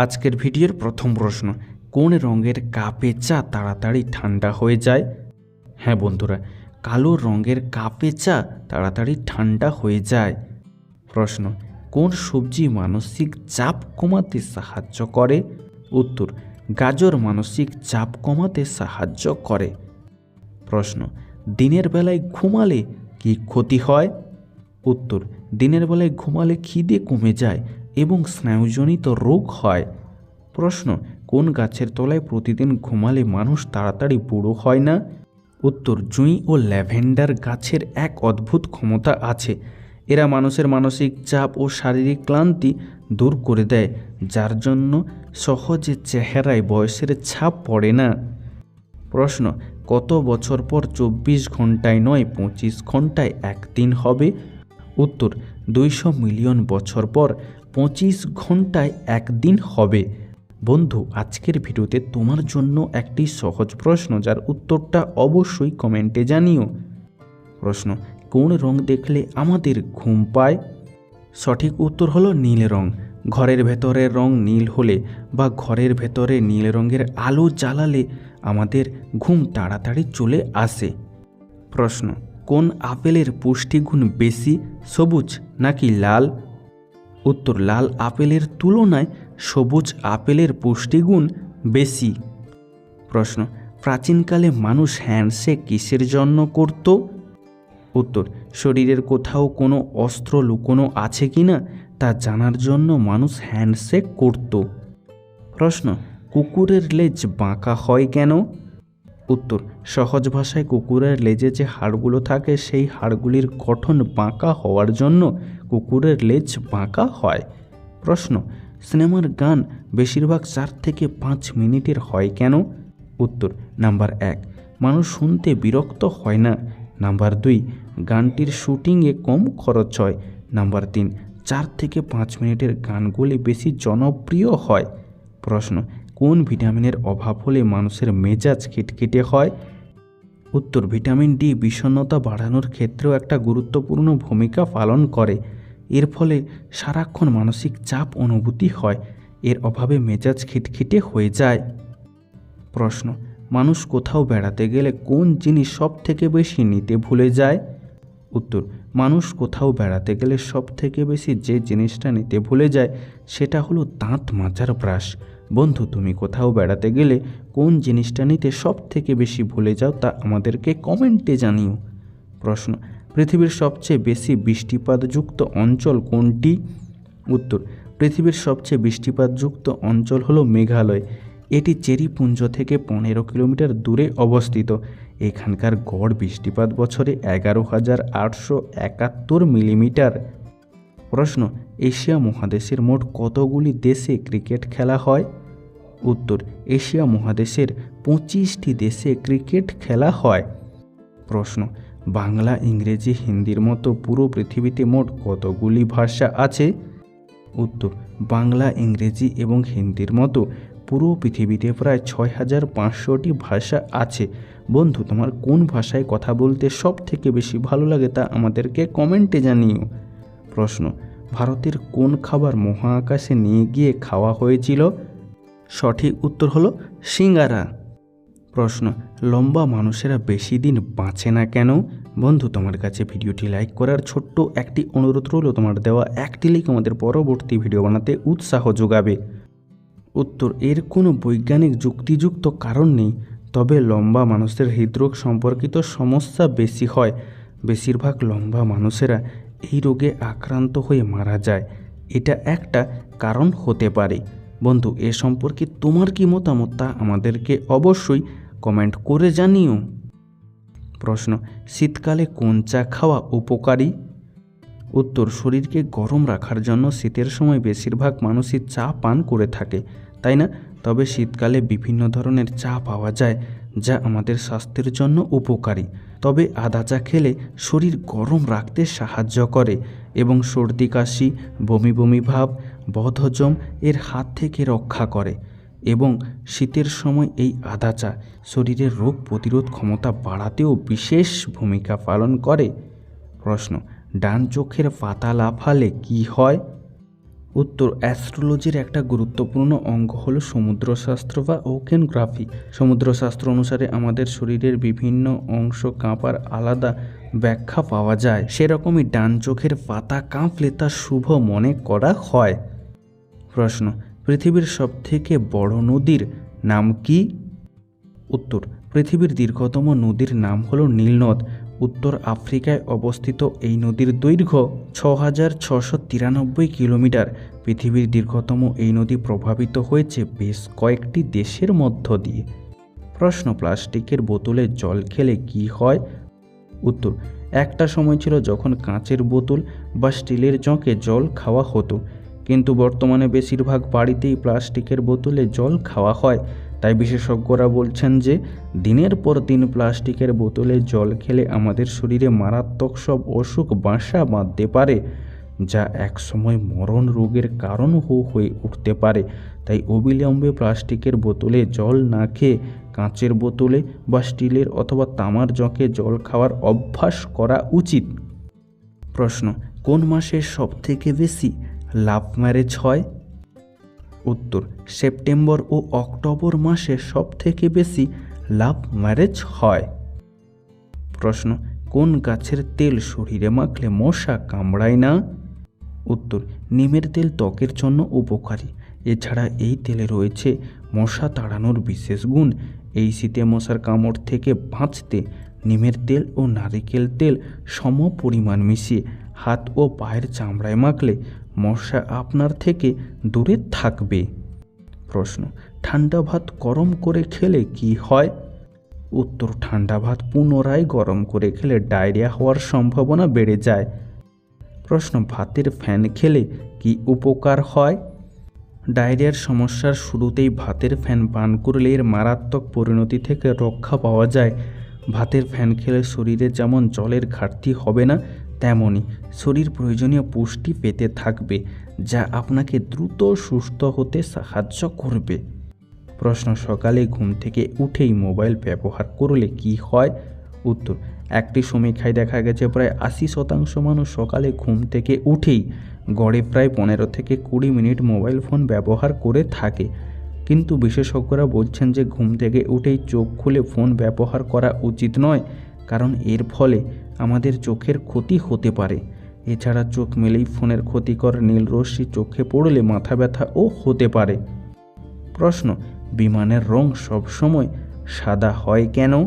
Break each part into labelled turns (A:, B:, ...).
A: আজকের ভিডিওর প্রথম প্রশ্ন, কোন রঙের কাপে চা তাড়াতাড়ি ঠান্ডা হয়ে যায়? হ্যাঁ বন্ধুরা, কালো রঙের কাপে চা তাড়াতাড়ি ঠান্ডা হয়ে যায়। প্রশ্ন, কোন সবজি মানসিক চাপ কমাতে সাহায্য করে? উত্তর, গাজর মানসিক চাপ কমাতে সাহায্য করে। প্রশ্ন, দিনের বেলায় ঘুমালে কি ক্ষতি হয়? উত্তর, দিনের বেলায় ঘুমালে খিদে কমে যায় এবং স্নায়ুজনিত রোগ হয়। প্রশ্ন, কোন গাছের তলায় প্রতিদিন ঘুমালে মানুষ তাড়াতাড়ি বুড়ো হয় না? উত্তর, জুঁই ও ল্যাভেন্ডার গাছের এক অদ্ভুত ক্ষমতা আছে। এরা মানুষের মানসিক চাপ ও শারীরিক ক্লান্তি দূর করে দেয়, যার জন্য সহজে চেহারায় বয়সের ছাপ পড়ে না। প্রশ্ন, কত বছর পর চব্বিশ ঘন্টায় নয়, পঁচিশ ঘন্টায় একদিন হবে? উত্তর, দুইশো মিলিয়ন বছর পর পঁচিশ ঘন্টায় একদিন হবে। বন্ধু, আজকের ভিডিওতে তোমার জন্য একটি সহজ প্রশ্ন, যার উত্তরটা অবশ্যই কমেন্টে জানিও। প্রশ্ন, কোন রং দেখলে আমাদের ঘুম পায়? সঠিক উত্তর হলো নীল রং। ঘরের ভেতরের রং নীল হলে বা ঘরের ভেতরে নীল রঙের আলো জ্বালালে আমাদের ঘুম তাড়াতাড়ি চলে আসে। প্রশ্ন, কোন আপেলের পুষ্টিগুণ বেশি, সবুজ নাকি লাল? উত্তর লাল আপেলের তুলনায় সবুজ আপেলের পুষ্টিগুণ বেশি। প্রশ্ন, প্রাচীনকালে মানুষ হ্যান্ডশেক কিসের জন্য করত? উত্তর, শরীরের কোথাও কোনো অস্ত্র লুকোনো আছে কি না তা জানার জন্য মানুষ হ্যান্ডশেক করত। প্রশ্ন, কুকুরের লেজ বাঁকা হয় কেন? উত্তর, সহজ ভাষায় কুকুরের লেজে যে হাড়গুলো থাকে সেই হাড়গুলির গঠন বাঁকা হওয়ার জন্য কুকুরের লেজ বাঁকা হয়। প্রশ্ন, সিনেমার গান বেশিরভাগ চার থেকে পাঁচ মিনিটের হয় কেন? উত্তর, নাম্বার এক, মানুষ শুনতে বিরক্ত হয় না। নাম্বার দুই, গানটির শুটিংয়ে কম খরচ হয়। নাম্বার তিন, চার থেকে পাঁচ মিনিটের গানগুলি বেশি জনপ্রিয় হয়। প্রশ্ন, কোন ভিটামিনের অভাব হলে মানুষের মেজাজ খিটখিটে হয়? উত্তর, ভিটামিন ডি বিষণ্ণতা বাড়ানোর ক্ষেত্রেও একটা গুরুত্বপূর্ণ ভূমিকা পালন করে। এর ফলে সারাক্ষণ মানসিক চাপ অনুভূতি হয়, এর অভাবে মেজাজ খিটখিটে হয়ে যায়। প্রশ্ন, মানুষ কোথাও বেড়াতে গেলে কোন জিনিস সব থেকে বেশি নিতে ভুলে যায়? উত্তর, মানুষ কোথাও বেড়াতে গেলে সব থেকে বেশি যে জিনিসটা নিতে ভুলে যায়, সেটা হলো দাঁত মাজার ব্রাশ। বন্ধু, তুমি কোথাও বেড়াতে গেলে কোন জিনিসটা নিতে সব থেকে বেশি ভুলে যাও তা আমাদেরকে কমেন্টে জানিও। প্রশ্ন পৃথিবীর সবচেয়ে বেশি বৃষ্টিপাতযুক্ত অঞ্চল কোনটি? উত্তর, পৃথিবীর সবচেয়ে বৃষ্টিপাতযুক্ত অঞ্চল হলো মেঘালয়। এটি চেরিপুঞ্জ থেকে পনেরো কিলোমিটার দূরে অবস্থিত। এখানকার গড় বৃষ্টিপাত বছরে এগারো হাজার আটশো একাত্তর মিলিমিটার। প্রশ্ন, এশিয়া মহাদেশের মোট কতগুলি দেশে ক্রিকেট খেলা হয়? উত্তর, এশিয়া মহাদেশের পঁচিশটি দেশে ক্রিকেট খেলা হয়। প্রশ্ন বাংলা, ইংরেজি, হিন্দির মতো পুরো পৃথিবীতে মোট কতগুলি ভাষা আছে? উত্তর, বাংলা, ইংরেজি এবং হিন্দির মতো পুরো পৃথিবীতে প্রায় ছয় হাজার পাঁচশোটি ভাষা আছে। বন্ধু, তোমার কোন ভাষায় কথা বলতে সব থেকে বেশি ভালো লাগে তা আমাদেরকে কমেন্টে জানিও। প্রশ্ন, ভারতের কোন খাবার মহাকাশে নিয়ে গিয়ে খাওয়া হয়েছিল? সঠিক উত্তর হলো সিঙ্গারা। প্রশ্ন, লম্বা মানুষেরা বেশি দিন বাঁচে না কেন? বন্ধু, তোমার কাছে ভিডিওটি লাইক করার ছোট্ট একটি অনুরোধ রইল, তোমার দেওয়া একটি লিঙ্ক আমাদের পরবর্তী ভিডিও বানাতে উৎসাহ যোগাবে। উত্তর, এর কোনো বৈজ্ঞানিক যুক্তিযুক্ত কারণ নেই, তবে লম্বা মানুষের হৃদরোগ সম্পর্কিত সমস্যা বেশি হয়। বেশিরভাগ লম্বা মানুষেরা এই রোগে আক্রান্ত হয়ে মারা যায়। এটা একটা কারণ হতে পারে। বন্ধু, এ সম্পর্কে তোমার কি মতামত তা আমাদেরকে অবশ্যই কমেন্ট করে জানিও। প্রশ্ন, শীতকালে কোন চা খাওয়া উপকারী? উত্তর, শরীরকে গরম রাখার জন্য শীতের সময় বেশিরভাগ মানুষই চা পান করে থাকে, তাই না? তবে শীতকালে বিভিন্ন ধরনের চা পাওয়া যায়। যা আমাদের স্বাস্থ্যের জন্য উপকারী। তবে আদা চা খেলে শরীর গরম রাখতে সাহায্য করে এবং সর্দি, কাশি, বমি বমি ভাব, বদহজম এর হাত থেকে রক্ষা করে এবং শীতের সময় এই আদা চা শরীরের রোগ প্রতিরোধ ক্ষমতা বাড়াতেও বিশেষ ভূমিকা পালন করে। প্রশ্ন, ডান চোখের পাতা লাফালে কি হয়? উত্তর, অ্যাস্ট্রোলজির একটা গুরুত্বপূর্ণ অঙ্গ হলো সমুদ্রশাস্ত্র বা ওকেনগ্রাফি। সমুদ্রশাস্ত্র অনুসারে আমাদের শরীরের বিভিন্ন অংশ কাঁপার আলাদা ব্যাখ্যা পাওয়া যায়। সেরকমই ডান চোখের পাতা কাঁপলে তা শুভ মনে করা হয়। প্রশ্ন, পৃথিবীর সবথেকে বড় নদীর নাম কি? উত্তর, পৃথিবীর দীর্ঘতম নদীর নাম হলো নীলনদ। উত্তর আফ্রিকায় অবস্থিত এই নদীর দৈর্ঘ্য ছ হাজার ছশো তিরানব্বই কিলোমিটার। পৃথিবীর দীর্ঘতম এই নদী প্রভাবিত হয়েছে বেশ কয়েকটি দেশের মধ্য দিয়ে। প্রশ্ন, প্লাস্টিকের বোতলে জল খেলে কি হয়? উত্তর, একটা সময় ছিল যখন কাঁচের বোতল বা স্টিলের জঁকে জল খাওয়া হতো। কিন্তু বর্তমানে বেশিরভাগ বাড়িতেই প্লাস্টিকের বোতলে জল খাওয়া হয়। তাই বিশেষজ্ঞরা বলছেন যে, দিনের পর দিন প্লাস্টিকের বোতলে জল খেলে আমাদের শরীরে মারাত্মক সব অসুখ, বাসা বাঁধতে পারে। যা একসময় মরণ রোগের কারণও হয়ে উঠতে পারে। তাই অবিলম্বে প্লাস্টিকের বোতলে জল না খেয়ে কাঁচের বোতলে বা স্টিলের অথবা তামার জকে জল খাওয়ার অভ্যাস করা উচিত। প্রশ্ন, কোন মাসে সবথেকে বেশি লাভ ম্যারেজ হয়? উত্তর, সেপ্টেম্বর ও অক্টোবর মাসে সবথেকে বেশি লাভ ম্যারেজ হয়। প্রশ্ন, কোন গাছের তেল শরীরে মাখলে মশা কামড়ায় না? উত্তর, নিমের তেল ত্বকের জন্য উপকারী। এছাড়া এই তেলে রয়েছে মশা তাড়ানোর বিশেষ গুণ। এই শীতে মশার কামড় থেকে বাঁচতে নিমের তেল ও নারিকেল তেল সম পরিমাণ মিশিয়ে হাত ও পায়ের চামড়ায় মাখলে মশা আপনার থেকে দূরে থাকবে। প্রশ্ন, ঠান্ডা ভাত গরম করে খেলে কি হয়? উত্তর, ঠান্ডা ভাত পুনরায় গরম করে খেলে ডায়রিয়া হওয়ার সম্ভাবনা বেড়ে যায়। প্রশ্ন, ভাতের ফ্যান খেলে কি উপকার হয়? ডায়রিয়ার সমস্যার শুরুতেই ভাতের ফ্যান পান করলে এর মারাত্মক পরিণতি থেকে রক্ষা পাওয়া যায়। ভাতের ফ্যান খেলে শরীরে যেমন জলের ঘাটতি হবে না তেমনই শরীর প্রয়োজনীয় পুষ্টি পেতে থাকবে, যা আপনাকে দ্রুত সুস্থ হতে সাহায্য করবে। প্রশ্ন, সকালে ঘুম থেকে উঠেই মোবাইল ব্যবহার করলে কি হয়? উত্তর একটি সমীক্ষায় দেখা গেছে, প্রায় আশি শতাংশ মানুষ সকালে ঘুম থেকে উঠেই গড়ে প্রায় পনেরো থেকে কুড়ি মিনিট মোবাইল ফোন ব্যবহার করে থাকে। কিন্তু বিশেষজ্ঞরা বলছেন যে ঘুম থেকে উঠেই চোখ খুলে ফোন ব্যবহার করা উচিত নয়, কারণ এর ফলে আমাদের চোখের ক্ষতি হতে পারে। এছাড়া চোখ মেলেই ফোনের ক্ষতিকর নীল রশ্মি চোখে পড়লে মাথা ব্যথাও হতে পারে। প্রশ্ন, বিমানের রং সবসময় সাদা হয় কেন?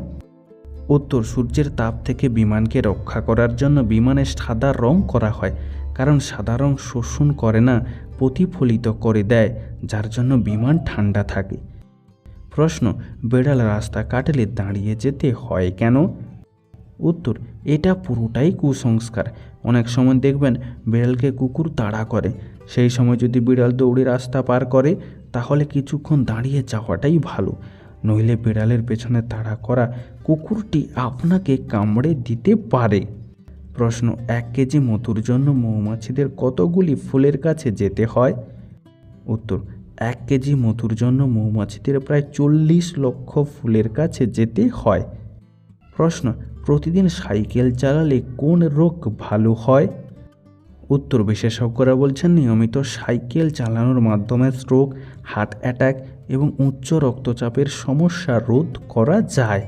A: উত্তর সূর্যের তাপ থেকে বিমানকে রক্ষা করার জন্য বিমানে সাদা রং করা হয়, কারণ সাদা রং শোষণ করে না, প্রতিফলিত করে দেয়, যার জন্য বিমান ঠান্ডা থাকে। প্রশ্ন, বেড়াল রাস্তা কাটলে দাঁড়িয়ে যেতে হয় কেন? উত্তর, এটা পুরোটাই কুসংস্কার। অনেক সময় দেখবেন, বিড়ালকে কুকুর তাড়া করে। সেই সময় যদি বিড়াল দৌড়ে রাস্তা পার করে, তাহলে কিছুক্ষণ দাঁড়িয়ে যাওয়াটাই ভালো। নইলে বিড়ালের পেছনে তাড়া করা কুকুরটি আপনাকে কামড়ে দিতে পারে। প্রশ্ন, এক কেজি মধুর জন্য মৌমাছিদের কতগুলি ফুলের কাছে যেতে হয়? উত্তর, এক কেজি মধুর জন্য মৌমাছিদের প্রায় চল্লিশ লক্ষ ফুলের কাছে যেতে হয়। প্রশ্ন, প্রতিদিন সাইকেল চালালে কোন রোগ ভালো হয়? উত্তর বিশেষজ্ঞরা বলছেন, নিয়মিত সাইকেল চালানোর মাধ্যমে স্ট্রোক হার্ট অ্যাটাক এবং উচ্চ রক্তচাপের সমস্যা রোধ করা যায়।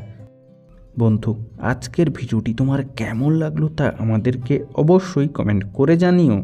A: বন্ধু, আজকের ভিডিওটি তোমার কেমন লাগল তা আমাদেরকে অবশ্যই কমেন্ট করে জানিও।